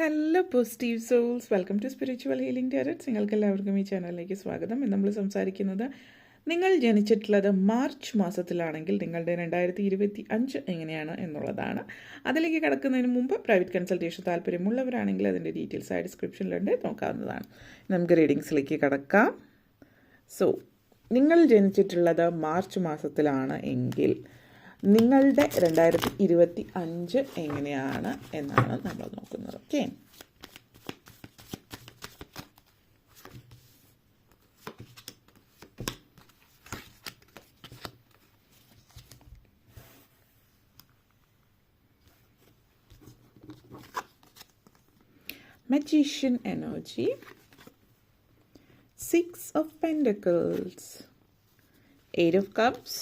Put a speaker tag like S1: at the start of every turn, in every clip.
S1: Hello positive souls welcome to spiritual healing tarots നിങ്ങൾക്ക് എല്ലാവർക്കും ഈ ചാനലിലേക്ക് സ്വാഗതം. നമ്മൾ സംസാരിക്കുന്നത് നിങ്ങൾ ജനിച്ചിട്ടുള്ളത് മാർച്ച് മാസത്തിലാണെങ്കിൽ നിങ്ങളുടെ രണ്ടായിരത്തി ഇരുപത്തി അഞ്ച് എങ്ങനെയാണ് എന്നുള്ളതാണ്. അതിലേക്ക് കിടക്കുന്നതിന് മുമ്പ് പ്രൈവറ്റ് കൺസൾട്ടേഷൻ താല്പര്യമുള്ളവരാണെങ്കിൽ അതിന്റെ ഡീറ്റെയിൽസ് ആയി ഡിസ്ക്രിപ്ഷനിലുണ്ട് നോക്കാവുന്നതാണ്. നമുക്ക് റീഡിങ്സിലേക്ക് കിടക്കാം. സോ നിങ്ങൾ ജനിച്ചിട്ടുള്ളത് മാർച്ച് മാസത്തിലാണ് എങ്കിൽ നിങ്ങളുടെ രണ്ടായിരത്തി ഇരുപത്തി അഞ്ച് എങ്ങനെയാണ് എന്നാണ് നമ്മൾ നോക്കുന്നത്. Okay magician energy. Six of pentacles. Eight of cups.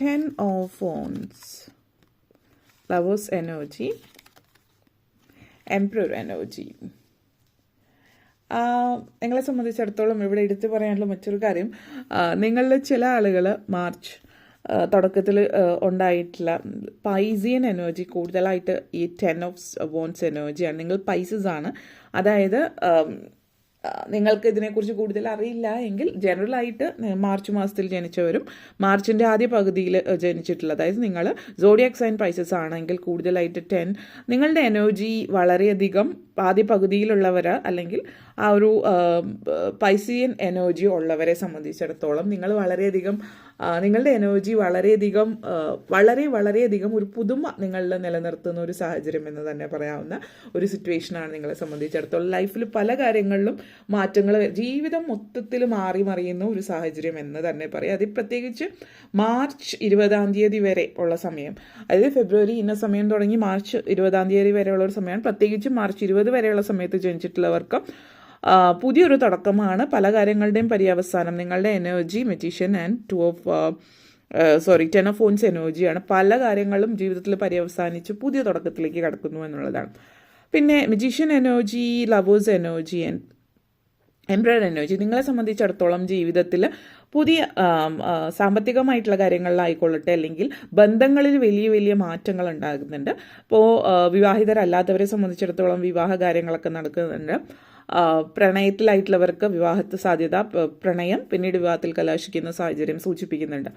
S1: Ten of wands. Lovers energy. Emperor energy. നിങ്ങളെ സംബന്ധിച്ചിടത്തോളം ഇവിടെ എടുത്തു പറയാനുള്ള മറ്റൊരു കാര്യം നിങ്ങളിൽ ചില ആളുകൾ മാർച്ച് തുടക്കത്തിൽ ഉണ്ടായിട്ടുള്ള പൈസിയൻ എനർജി കൂടുതലായിട്ട് ഈ ടെൻ ഓഫ് വോൺസ് എനർജിയാണ് നിങ്ങൾ പൈസസ് ആണ്. അതായത് നിങ്ങൾക്ക് ഇതിനെക്കുറിച്ച് കൂടുതൽ അറിയില്ല എങ്കിൽ ജനറലായിട്ട് മാർച്ച് മാസത്തിൽ ജനിച്ചവരും മാർച്ചിന്റെ ആദ്യ പകുതിയിൽ ജനിച്ചിട്ടുള്ള അതായത് നിങ്ങൾ സോഡിയാക് സൈൻ പൈസസ് ആണെങ്കിൽ കൂടുതലായിട്ട് ടെൻ നിങ്ങളുടെ എനർജി വളരെയധികം ആദ്യ പകുതിയിലുള്ളവർ അല്ലെങ്കിൽ ആ ഒരു പൈസിയൻ എനർജി ഉള്ളവരെ സംബന്ധിച്ചിടത്തോളം നിങ്ങൾ വളരെയധികം നിങ്ങളുടെ എനർജി വളരെയധികം വളരെ വളരെയധികം ഒരു പുതുമ നിങ്ങളിൽ നിലനിർത്തുന്ന ഒരു സാഹചര്യം എന്ന് തന്നെ പറയാവുന്ന ഒരു സിറ്റുവേഷനാണ് നിങ്ങളെ സംബന്ധിച്ചിടത്തോളം. ലൈഫിൽ പല കാര്യങ്ങളിലും മാറ്റങ്ങൾ ജീവിതം മൊത്തത്തിൽ മാറി മറിയുന്ന ഒരു സാഹചര്യം എന്ന് തന്നെ പറയാം. അതിൽ പ്രത്യേകിച്ച് മാർച്ച് ഇരുപതാം തീയതി വരെ ഉള്ള സമയം. അതായത് ഫെബ്രുവരി ഇന്ന സമയം തുടങ്ങി മാർച്ച് ഇരുപതാം തീയതി വരെയുള്ള ഒരു സമയമാണ്. പ്രത്യേകിച്ച് മാർച്ച് ഇരുപത് വരെയുള്ള സമയത്ത് ജനിച്ചിട്ടുള്ളവർക്ക് പുതിയൊരു തുടക്കമാണ്. പല കാര്യങ്ങളുടെയും പര്യവസാനം. നിങ്ങളുടെ energy magician and two of sorry ten of phones എനർജിയാണ്. പല കാര്യങ്ങളും ജീവിതത്തിൽ പര്യവസാനിച്ച് പുതിയ തുടക്കത്തിലേക്ക് കടക്കുന്നു എന്നുള്ളതാണ്. പിന്നെ magician energy lovers energy and embroidery energy നിങ്ങളെ സംബന്ധിച്ചിടത്തോളം ജീവിതത്തിൽ പുതിയ സാമ്പത്തികമായിട്ടുള്ള കാര്യങ്ങളിലായിക്കൊള്ളട്ടെ അല്ലെങ്കിൽ ബന്ധങ്ങളിൽ വലിയ വലിയ മാറ്റങ്ങൾ ഉണ്ടാകുന്നുണ്ട് ഇപ്പോൾ വിവാഹിതരല്ലാത്തവരെ സംബന്ധിച്ചിടത്തോളം വിവാഹ കാര്യങ്ങളൊക്കെ നടക്കുന്നുണ്ട്. പ്രണയത്തിലായിട്ടുള്ളവർക്ക് വിവാഹത്തെ സാധ്യത പ്രണയം പിന്നീട് വിവാഹത്തിൽ കലാശിക്കുന്ന സാഹചര്യം സൂചിപ്പിക്കുന്നുണ്ട്.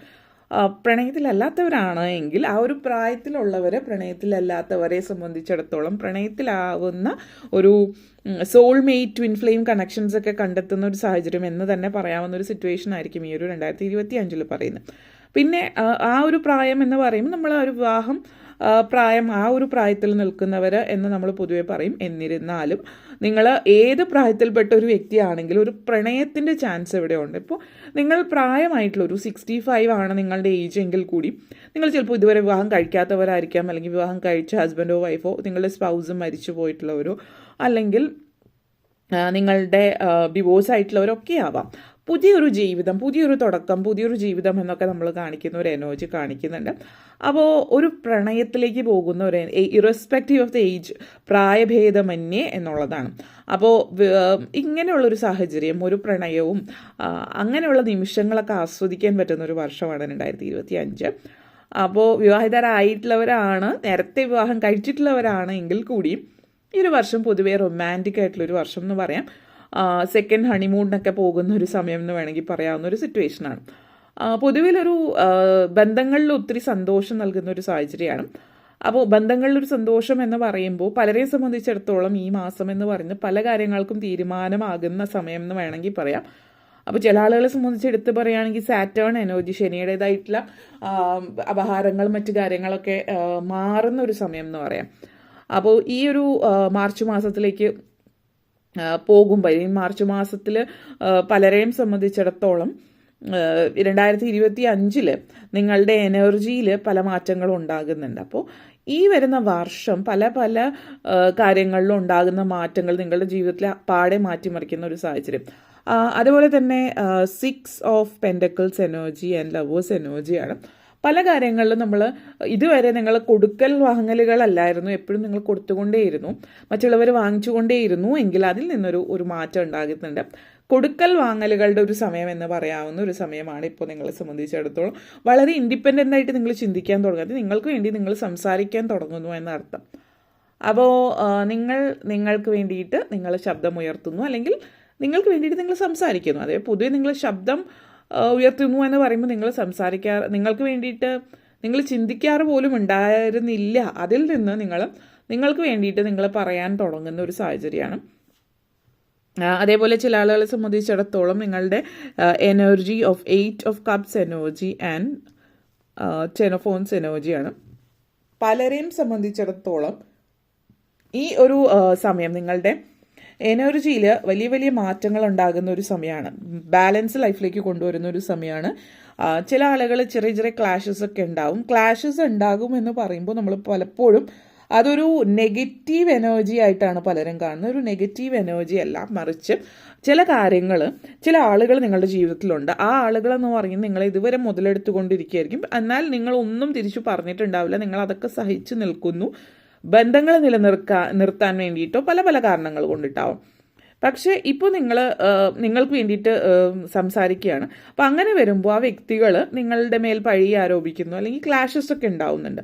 S1: പ്രണയത്തിലല്ലാത്തവരാണ് എങ്കിൽ ആ ഒരു പ്രായത്തിലുള്ളവരെ പ്രണയത്തിലല്ലാത്തവരെ സംബന്ധിച്ചിടത്തോളം പ്രണയത്തിലാവുന്ന ഒരു സോൾമേറ്റ് ട്വിൻ ഫ്ലെയിം കണക്ഷൻസ് ഒക്കെ കണ്ടെത്തുന്ന ഒരു സാഹചര്യം എന്ന് തന്നെ പറയാവുന്ന ഒരു സിറ്റുവേഷൻ ആയിരിക്കും ഈ ഒരു രണ്ടായിരത്തി ഇരുപത്തി അഞ്ചിൽ പറയുന്നത്. പിന്നെ ആ ഒരു പ്രായം എന്ന് പറയുമ്പോൾ നമ്മൾ ഒരു വിവാഹം പ്രായം ആ ഒരു പ്രായത്തിൽ നിൽക്കുന്നവർ എന്ന് നമ്മൾ പൊതുവെ പറയും. എന്നിരുന്നാലും നിങ്ങൾ ഏത് പ്രായത്തിൽപ്പെട്ട ഒരു വ്യക്തിയാണെങ്കിലും ഒരു പ്രണയത്തിന്റെ ചാൻസ് ഇവിടെ ഉണ്ട് ഇപ്പോൾ നിങ്ങൾ പ്രായമായിട്ടുള്ള ഒരു സിക്സ്റ്റി ഫൈവ് ആണ് നിങ്ങളുടെ ഏജ് എങ്കിൽ കൂടി നിങ്ങൾ ചിലപ്പോൾ ഇതുവരെ വിവാഹം കഴിക്കാത്തവരായിരിക്കാം. അല്ലെങ്കിൽ വിവാഹം കഴിച്ച ഹസ്ബൻഡോ വൈഫോ നിങ്ങളുടെ സ്പൗസും മരിച്ചു പോയിട്ടുള്ളവരോ അല്ലെങ്കിൽ നിങ്ങളുടെ ഡിവോഴ്സ് ആയിട്ടുള്ളവരൊക്കെ ആവാം. പുതിയൊരു ജീവിതം പുതിയൊരു തുടക്കം പുതിയൊരു ജീവിതം എന്നൊക്കെ നമ്മൾ കാണിക്കുന്ന ഒരു എനർജി കാണിക്കുന്നുണ്ട്. അപ്പോൾ ഒരു പ്രണയത്തിലേക്ക് പോകുന്ന ഒരു ഇറസ്പെക്റ്റീവ് ഓഫ് ദ ഏജ് പ്രായഭേദമന്യേ എന്നുള്ളതാണ്. അപ്പോൾ ഇങ്ങനെയുള്ളൊരു സാഹചര്യം ഒരു പ്രണയവും അങ്ങനെയുള്ള നിമിഷങ്ങളൊക്കെ ആസ്വദിക്കാൻ പറ്റുന്ന ഒരു വർഷമാണ് രണ്ടായിരത്തി ഇരുപത്തി അഞ്ച് അപ്പോൾ വിവാഹിതരായിട്ടുള്ളവരാണ് നേരത്തെ വിവാഹം കഴിച്ചിട്ടുള്ളവരാണ് എങ്കിൽ കൂടിയും ഈ ഒരു വർഷം പൊതുവേ റൊമാന്റിക് ആയിട്ടുള്ളൊരു വർഷം എന്ന് പറയാം. സെക്കൻഡ് ഹണിമൂണിനൊക്കെ പോകുന്ന ഒരു സമയം എന്ന് വേണമെങ്കിൽ പറയാവുന്ന ഒരു സിറ്റുവേഷനാണ് പൊതുവിലൊരു ബന്ധങ്ങളിൽ ഒത്തിരി സന്തോഷം നൽകുന്ന ഒരു സാഹചര്യമാണ്. അപ്പോൾ ബന്ധങ്ങളിലൊരു സന്തോഷം എന്ന് പറയുമ്പോൾ പലരെയും സംബന്ധിച്ചിടത്തോളം ഈ മാസം എന്ന് പറയുന്നത് പല കാര്യങ്ങൾക്കും തീരുമാനമാകുന്ന സമയം എന്ന് വേണമെങ്കിൽ പറയാം. അപ്പോൾ ചില ആളുകളെ സംബന്ധിച്ച് എടുത്ത് പറയുകയാണെങ്കിൽ സാറ്റേൺ എനർജി ശനിയുടേതായിട്ടുള്ള അപഹാരങ്ങളും മറ്റു കാര്യങ്ങളൊക്കെ മാറുന്ന ഒരു സമയം എന്ന് പറയാം. അപ്പോൾ ഈ ഒരു മാർച്ച് മാസത്തിലേക്ക് പോകുമ്പോൾ ഈ മാർച്ച് മാസത്തിൽ പലരെയും സംബന്ധിച്ചിടത്തോളം രണ്ടായിരത്തി ഇരുപത്തി അഞ്ചിൽ നിങ്ങളുടെ എനർജിയിൽ പല മാറ്റങ്ങളും ഉണ്ടാകുന്നുണ്ട്. അപ്പോൾ ഈ വരുന്ന വർഷം പല പല കാര്യങ്ങളിലും ഉണ്ടാകുന്ന മാറ്റങ്ങൾ നിങ്ങളുടെ ജീവിതത്തിൽ പാടെ മാറ്റിമറിക്കുന്ന ഒരു സാഹചര്യം. അതുപോലെ തന്നെ six of pentacles energy and lovers എനർജിയാണ് പല കാര്യങ്ങളിലും നമ്മൾ ഇതുവരെ നിങ്ങൾ കൊടുക്കൽ വാങ്ങലുകളല്ലായിരുന്നു എപ്പോഴും നിങ്ങൾ കൊടുത്തുകൊണ്ടേയിരുന്നു. മറ്റുള്ളവർ വാങ്ങിച്ചുകൊണ്ടേയിരുന്നു എങ്കിൽ അതിൽ നിന്നൊരു ഒരു മാറ്റം ഉണ്ടാകുന്നുണ്ട്. കൊടുക്കൽ വാങ്ങലുകളുടെ ഒരു സമയം എന്ന് പറയാവുന്ന ഒരു സമയമാണ് ഇപ്പോൾ നിങ്ങളെ സംബന്ധിച്ചിടത്തോളം. വളരെ ഇൻഡിപെൻഡന്റ് ആയിട്ട് നിങ്ങൾ ചിന്തിക്കാൻ തുടങ്ങുന്നത് നിങ്ങൾക്ക് വേണ്ടി നിങ്ങൾ സംസാരിക്കാൻ തുടങ്ങുന്നു എന്നർത്ഥം. അപ്പോൾ നിങ്ങൾ നിങ്ങൾക്ക് വേണ്ടിയിട്ട് നിങ്ങൾ ശബ്ദം ഉയർത്തുന്നു അല്ലെങ്കിൽ നിങ്ങൾക്ക് വേണ്ടിയിട്ട് നിങ്ങൾ സംസാരിക്കുന്നു. അതേ പൊതുവെ നിങ്ങൾ ശബ്ദം ഉയർത്തുന്നു എന്ന് പറയുമ്പോൾ നിങ്ങൾ സംസാരിക്കാറ് നിങ്ങൾക്ക് വേണ്ടിയിട്ട് നിങ്ങൾ ചിന്തിക്കാറ് പോലും ഉണ്ടായിരുന്നില്ല. അതിൽ നിന്ന് നിങ്ങൾ നിങ്ങൾക്ക് വേണ്ടിയിട്ട് നിങ്ങൾ പറയാൻ തുടങ്ങുന്ന ഒരു സാഹചര്യമാണ്. അതേപോലെ ചില ആളുകളെ സംബന്ധിച്ചിടത്തോളം നിങ്ങളുടെ energy of eight of cups energy and ten of wands എനർജിയാണ് പലരെയും സംബന്ധിച്ചിടത്തോളം ഈ ഒരു സമയം നിങ്ങളുടെ എനർജിയിൽ വലിയ വലിയ മാറ്റങ്ങൾ ഉണ്ടാകുന്ന ഒരു സമയമാണ്. ബാലൻസ് ലൈഫിലേക്ക് കൊണ്ടുവരുന്ന ഒരു സമയമാണ്. ചില ആളുകൾ ചെറിയ ചെറിയ ക്ലാഷസ് ഒക്കെ ഉണ്ടാവും. ക്ലാഷസ് ഉണ്ടാകും എന്ന് പറയുമ്പോൾ നമ്മൾ പലപ്പോഴും അതൊരു നെഗറ്റീവ് എനർജി ആയിട്ടാണ് പലരും കാണുന്നത്. ഒരു നെഗറ്റീവ് എനർജി അല്ല മറിച്ച് ചില കാര്യങ്ങൾ ചില ആളുകൾ നിങ്ങളുടെ ജീവിതത്തിലുണ്ട്. ആ ആളുകളെന്ന് പറയുന്നത് നിങ്ങളെ ഇതുവരെ മുതലെടുത്തുകൊണ്ടിരിക്കുകയായിരിക്കും. എന്നാൽ നിങ്ങൾ ഒന്നും തിരിച്ചു പറഞ്ഞിട്ടുണ്ടാവില്ല. നിങ്ങൾ അതൊക്കെ സഹിച്ചു നിൽക്കുന്നു. ബന്ധങ്ങൾ നിലനിർക്കാൻ നിർത്താൻ വേണ്ടിയിട്ടോ പല പല കാരണങ്ങൾ കൊണ്ടിട്ടാവും. പക്ഷേ ഇപ്പോൾ നിങ്ങൾ നിങ്ങൾക്ക് വേണ്ടിയിട്ട് സംസാരിക്കുകയാണ്. അപ്പോൾ അങ്ങനെ വരുമ്പോൾ ആ വ്യക്തികൾ നിങ്ങളുടെ മേൽ പഴി ആരോപിക്കുന്നു അല്ലെങ്കിൽ ക്ലാഷസ് ഒക്കെ ഉണ്ടാവുന്നുണ്ട്.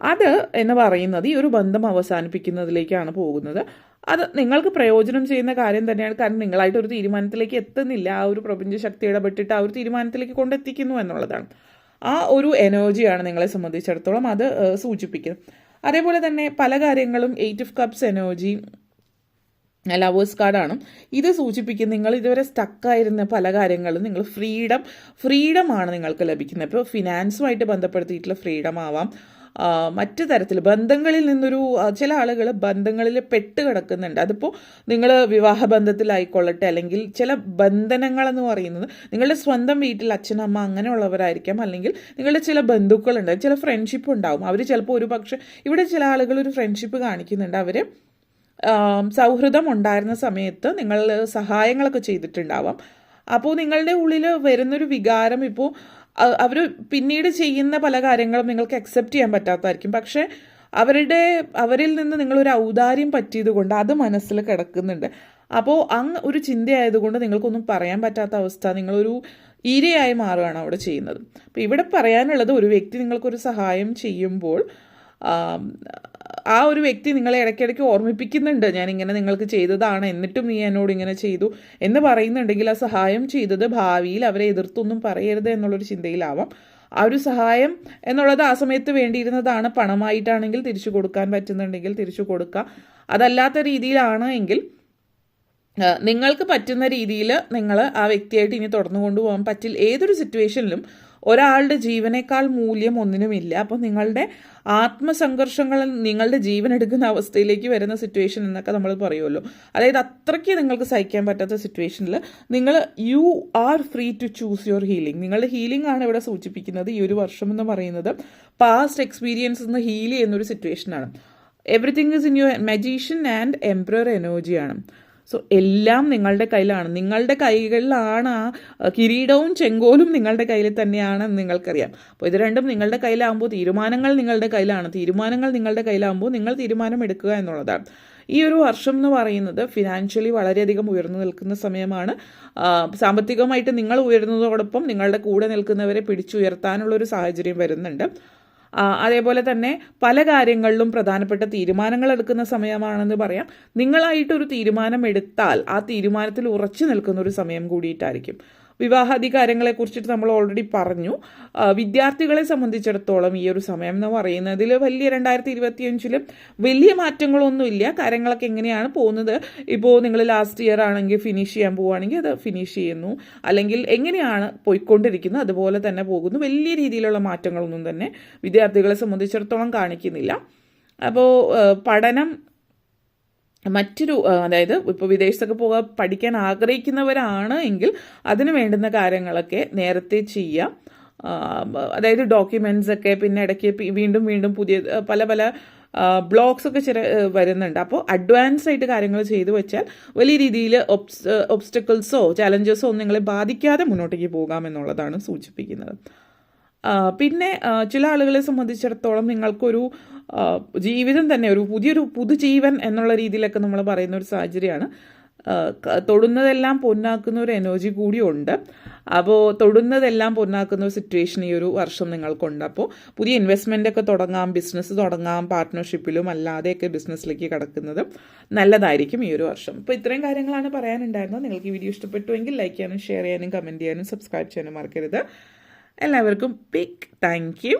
S1: അത് എന്ന് പറയുന്നത് ഈ ഒരു ബന്ധം അവസാനിപ്പിക്കുന്നതിലേക്കാണ് പോകുന്നത്. അത് നിങ്ങൾക്ക് പ്രയോജനം ചെയ്യുന്ന കാര്യം തന്നെയാണ്. കാരണം നിങ്ങളായിട്ട് ഒരു തീരുമാനത്തിലേക്ക് എത്തുന്നില്ല. ആ ഒരു പ്രപഞ്ച ശക്തി ഇടപെട്ടിട്ട് ആ ഒരു തീരുമാനത്തിലേക്ക് കൊണ്ടെത്തിക്കുന്നു എന്നുള്ളതാണ്. ആ ഒരു എനർജിയാണ് നിങ്ങളെ സംബന്ധിച്ചിടത്തോളം അത് സൂചിപ്പിക്കുന്നത്. അതേപോലെ തന്നെ പല കാര്യങ്ങളും eight of cups energy lovers കാർഡാണ് ഇത് സൂചിപ്പിക്കുന്നത് നിങ്ങൾ ഇതുവരെ സ്റ്റക്കായിരുന്ന പല കാര്യങ്ങളും നിങ്ങൾ ഫ്രീഡം ഫ്രീഡം ആണ് നിങ്ങൾക്ക് ലഭിക്കുന്നത്. ഇപ്പോൾ ഫിനാൻസുമായിട്ട് ബന്ധപ്പെടുത്തിയിട്ടുള്ള ഫ്രീഡം ആവാം. മറ്റു തരത്തിൽ ബന്ധങ്ങളിൽ നിന്നൊരു ചില ആളുകൾ ബന്ധങ്ങളിൽ പെട്ട് കിടക്കുന്നുണ്ട്. അതിപ്പോൾ നിങ്ങൾ വിവാഹ ബന്ധത്തിലായിക്കൊള്ളട്ടെ അല്ലെങ്കിൽ ചില ബന്ധനങ്ങളെന്ന് പറയുന്നത് നിങ്ങളുടെ സ്വന്തം വീട്ടിൽ അച്ഛനമ്മ അങ്ങനെയുള്ളവരായിരിക്കാം അല്ലെങ്കിൽ നിങ്ങളുടെ ചില ബന്ധുക്കളുണ്ട് ചില ഫ്രണ്ട്ഷിപ്പ് ഉണ്ടാവും. അവർ ചിലപ്പോൾ ഒരു പക്ഷേ ഇവിടെ ചില ആളുകൾ ഒരു ഫ്രണ്ട്ഷിപ്പ് കാണിക്കുന്നുണ്ട്. അവർ സൗഹൃദം ഉണ്ടായിരുന്ന സമയത്ത് നിങ്ങൾ സഹായങ്ങളൊക്കെ ചെയ്തിട്ടുണ്ടാവാം. അപ്പോൾ നിങ്ങളുടെ ഉള്ളിൽ വരുന്നൊരു വികാരം ഇപ്പോൾ അവർ പിന്നീട് ചെയ്യുന്ന പല കാര്യങ്ങളും നിങ്ങൾക്ക് അക്സെപ്റ്റ് ചെയ്യാൻ പറ്റാത്തതായിരിക്കും. പക്ഷേ അവരുടെ അവരിൽ നിന്ന് നിങ്ങളൊരു ഔദാര്യം പറ്റിയത് കൊണ്ട് അത് മനസ്സിൽ കിടക്കുന്നുണ്ട്. അപ്പോൾ അങ്ങ് ഒരു ചിന്തയായതുകൊണ്ട് നിങ്ങൾക്കൊന്നും പറയാൻ പറ്റാത്ത അവസ്ഥ നിങ്ങളൊരു ഇരയായി മാറുകയാണ് അവിടെ ചെയ്യുന്നത്. അപ്പോൾ ഇവിടെ പറയാനുള്ളത് ഒരു വ്യക്തി നിങ്ങൾക്കൊരു സഹായം ചെയ്യുമ്പോൾ ആം, ഒരു വ്യക്തി നിങ്ങളെ ഇടയ്ക്കിടയ്ക്ക് ഓർമ്മിപ്പിക്കുന്നുണ്ട്. ഞാൻ ഇങ്ങനെ നിങ്ങൾക്ക് ചെയ്തതാണ് എന്നിട്ടും നീ എന്നോട് ഇങ്ങനെ ചെയ്തു എന്ന് പറയുന്നുണ്ടെങ്കിൽ ആ സഹായം ചെയ്തത് ഭാവിയിൽ അവരെ എതിർത്തൊന്നും പറയരുത് എന്നുള്ളൊരു ചിന്തയിലാവാം. ആ ഒരു സഹായം എന്നുള്ളത് ആ സമയത്ത് വേണ്ടിയിരുന്നതാണ്. പണമായിട്ടാണെങ്കിൽ തിരിച്ചു കൊടുക്കാൻ പറ്റുന്നുണ്ടെങ്കിൽ തിരിച്ചു കൊടുക്കുക അതല്ലാത്ത രീതിയിലാണ് എങ്കിൽ നിങ്ങൾക്ക് പറ്റുന്ന രീതിയിൽ നിങ്ങൾ ആ വ്യക്തിയായിട്ട് ഇനി തുടർന്നു കൊണ്ടുപോകാൻ പറ്റില്ല. ഏതൊരു സിറ്റുവേഷനിലും ഒരാളുടെ ജീവനേക്കാൾ മൂല്യം ഒന്നിനുമില്ല. അപ്പോൾ നിങ്ങളുടെ ആത്മസംഘർഷങ്ങൾ നിങ്ങളുടെ ജീവൻ എടുക്കുന്ന അവസ്ഥയിലേക്ക് വരുന്ന സിറ്റുവേഷൻ എന്നൊക്കെ നമ്മൾ പറയുമല്ലോ. അതായത് അത്രയ്ക്ക് നിങ്ങൾക്ക് സഹിക്കാൻ പറ്റാത്ത സിറ്റുവേഷനിൽ നിങ്ങൾ you are free to choose your healing നിങ്ങളുടെ ഹീലിംഗ് ആണ് ഇവിടെ സൂചിപ്പിക്കുന്നത്. ഈ ഒരു വർഷം എന്ന് പറയുന്നത് പാസ്റ്റ് എക്സ്പീരിയൻസ് എന്ന് ഹീൽ ചെയ്യുന്ന ഒരു സിറ്റുവേഷനാണ് everything is in your magician and emperor എനർജിയാണ് സോ എല്ലാം നിങ്ങളുടെ കയ്യിലാണ്. നിങ്ങളുടെ കൈകളിലാണ് ആ കിരീടവും ചെങ്കോലും നിങ്ങളുടെ കയ്യിൽ തന്നെയാണെന്ന് നിങ്ങൾക്കറിയാം. അപ്പോൾ ഇത് രണ്ടും നിങ്ങളുടെ കയ്യിലാകുമ്പോൾ തീരുമാനങ്ങൾ നിങ്ങളുടെ കയ്യിലാണ്. തീരുമാനങ്ങൾ നിങ്ങളുടെ കയ്യിലാകുമ്പോൾ നിങ്ങൾ തീരുമാനം എടുക്കുക എന്നുള്ളതാണ്. ഈ ഒരു വർഷം എന്ന് പറയുന്നത് ഫിനാൻഷ്യലി വളരെയധികം ഉയർന്നു നിൽക്കുന്ന സമയമാണ്. സാമ്പത്തികമായിട്ട് നിങ്ങൾ ഉയരുന്നതോടൊപ്പം നിങ്ങളുടെ കൂടെ നിൽക്കുന്നവരെ പിടിച്ചുയർത്താനുള്ളൊരു സാഹചര്യം വരുന്നുണ്ട്. അതേപോലെ തന്നെ പല കാര്യങ്ങളിലും പ്രധാനപ്പെട്ട തീരുമാനങ്ങൾ എടുക്കുന്ന സമയമാണെന്ന് പറയാം. നിങ്ങളായിട്ടൊരു തീരുമാനം എടുത്താൽ ആ തീരുമാനത്തിൽ ഉറച്ചു നിൽക്കുന്ന ഒരു സമയം കൂടിയിട്ടായിരിക്കും. വിവാഹാദി കുറിച്ചിട്ട് നമ്മൾ ഓൾറെഡി പറഞ്ഞു. വിദ്യാർത്ഥികളെ സംബന്ധിച്ചിടത്തോളം ഈ ഒരു സമയം എന്ന് പറയുന്നതിൽ വലിയ രണ്ടായിരത്തി ഇരുപത്തിയഞ്ചിൽ വലിയ മാറ്റങ്ങളൊന്നുമില്ല. കാര്യങ്ങളൊക്കെ എങ്ങനെയാണ് പോകുന്നത്? ഇപ്പോൾ നിങ്ങൾ ലാസ്റ്റ് ഇയർ ആണെങ്കിൽ ഫിനിഷ് ചെയ്യാൻ പോവുകയാണെങ്കിൽ അത് ഫിനിഷ് ചെയ്യുന്നു. അല്ലെങ്കിൽ എങ്ങനെയാണ് പോയിക്കൊണ്ടിരിക്കുന്നത്? അതുപോലെ തന്നെ പോകുന്നു. വലിയ രീതിയിലുള്ള മാറ്റങ്ങളൊന്നും തന്നെ വിദ്യാർത്ഥികളെ സംബന്ധിച്ചിടത്തോളം കാണിക്കുന്നില്ല. അപ്പോൾ പഠനം മറ്റൊരു അതായത് ഇപ്പോൾ വിദേശത്തൊക്കെ പോകാൻ പഠിക്കാൻ ആഗ്രഹിക്കുന്നവരാണ് എങ്കിൽ അതിന് വേണ്ടുന്ന കാര്യങ്ങളൊക്കെ നേരത്തെ ചെയ്യാം. അതായത് ഡോക്യുമെൻസ് ഒക്കെ പിന്നെ ഇടയ്ക്ക് വീണ്ടും വീണ്ടും പുതിയ പല പല ബ്ലോഗ്സ് ഒക്കെ ചില വരുന്നുണ്ട്. അപ്പോൾ അഡ്വാൻസ് ആയിട്ട് കാര്യങ്ങൾ ചെയ്തു വെച്ചാൽ വലിയ രീതിയിൽ ഒബ്സ്റ്റക്കിൾസോ ചലഞ്ചസോ ഒന്നും നിങ്ങളെ ബാധിക്കാതെ മുന്നോട്ടേക്ക് പോകാമെന്നുള്ളതാണ് സൂചിപ്പിക്കുന്നത്. പിന്നെ ചില ആളുകളെ സംബന്ധിച്ചിടത്തോളം നിങ്ങൾക്കൊരു ജീവിതം തന്നെ ഒരു പുതിയൊരു പുതുജീവൻ എന്നുള്ള രീതിയിലൊക്കെ നമ്മൾ പറയുന്ന ഒരു സാഹചര്യമാണ്. തൊടുന്നതെല്ലാം പൊന്നാക്കുന്ന ഒരു എനർജി കൂടിയുണ്ട് അപ്പോൾ തൊടുന്നതെല്ലാം പൊന്നാക്കുന്ന ഒരു സിറ്റുവേഷൻ ഈ ഒരു വർഷം നിങ്ങൾക്കുണ്ട്. അപ്പോൾ പുതിയ ഇൻവെസ്റ്റ്മെന്റ് ഒക്കെ തുടങ്ങാം ബിസിനസ് തുടങ്ങാം പാർട്ട്ണർഷിപ്പിലും അല്ലാതെയൊക്കെ ബിസിനസ്സിലേക്ക് കടക്കുന്നത് നല്ലതായിരിക്കും ഈ ഒരു വർഷം. അപ്പോൾ ഇത്രയും കാര്യങ്ങളാണ് പറയാനുണ്ടായിരുന്നത്. നിങ്ങൾക്ക് ഈ വീഡിയോ ഇഷ്ടപ്പെട്ടുവെങ്കിൽ ലൈക്ക് ചെയ്യാനും ഷെയർ ചെയ്യാനും കമന്റ് ചെയ്യാനും സബ്സ്ക്രൈബ് ചെയ്യാനും മറക്കരുത്. എല്ലാവർക്കും ബിഗ് താങ്ക് യു